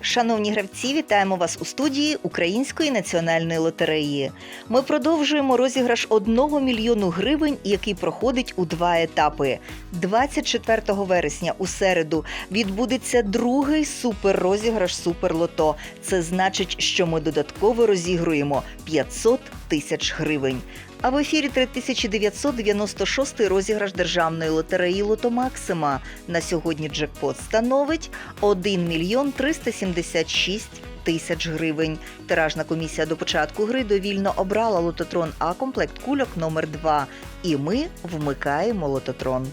Шановні гравці, вітаємо вас у студії Української національної лотереї. Ми продовжуємо розіграш 1 мільйону гривень, який проходить у два етапи. 24 вересня у середу відбудеться другий суперрозіграш Суперлото. Це значить, що ми додатково розігруємо 500 тисяч гривень. А в ефірі 3996 розіграш державної лотереї Лотомаксима. На сьогодні джекпот становить 1 мільйон 376 тисяч гривень. Тиражна комісія до початку гри довільно обрала лототрон А комплект кульок номер 2 І ми вмикаємо лототрон.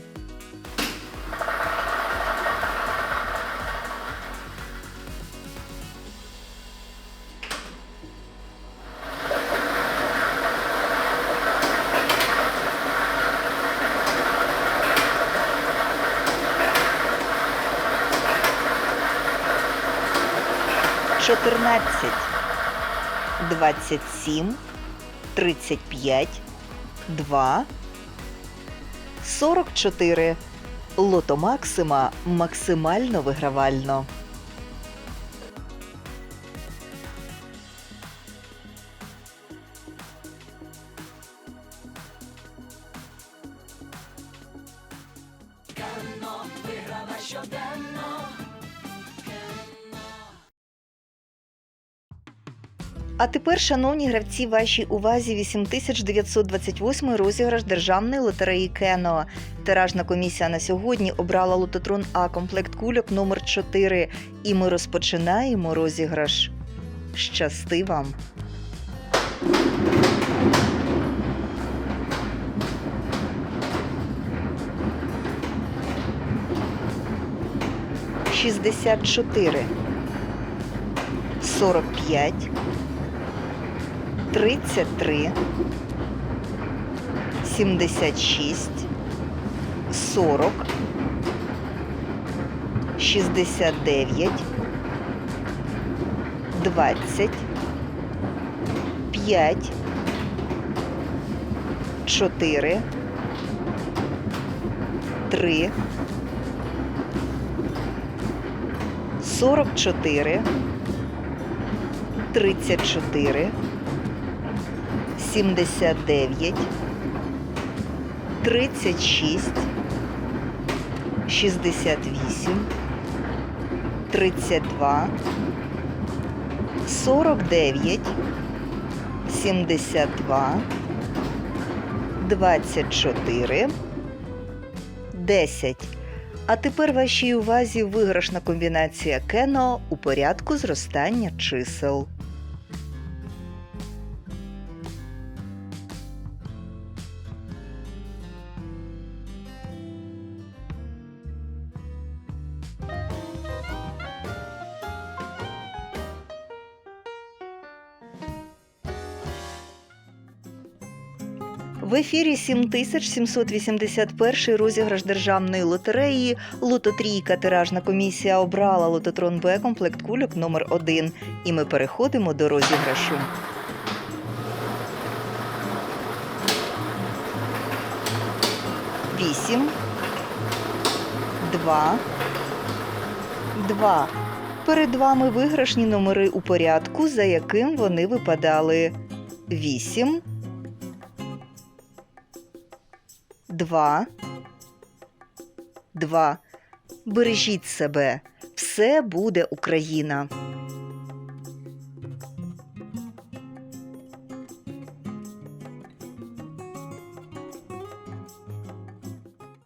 Чотирнадцять, двадцять сім, тридцять п'ять, два, сорок чотири. Лото Максима максимально вигравально. А тепер, шановні гравці, вашій увазі 8928 розіграш державної лотереї Кено. Тиражна комісія на сьогодні обрала лототрон А комплект кульок номер 4 І ми розпочинаємо розіграш. Щасти вам! Шістдесят чотири, сорок п'ять, 33, 76, 40, 69, 20, 5, 4, 3, 44, 34, 79, 36, 68, 32, 49, 72, 24, 10. А тепер вашій увазі виграшна комбінація Кено у порядку зростання чисел. В ефірі 7781 розіграш державної лотереї. Лототрійка тиражна комісія обрала лототрон Б комплект кульок номер 1 І ми переходимо до розіграшу. Вісім. Два. Два. Перед вами виграшні номери у порядку, за яким вони випадали. Вісім. Два. Два. Бережіть себе. Все буде Україна.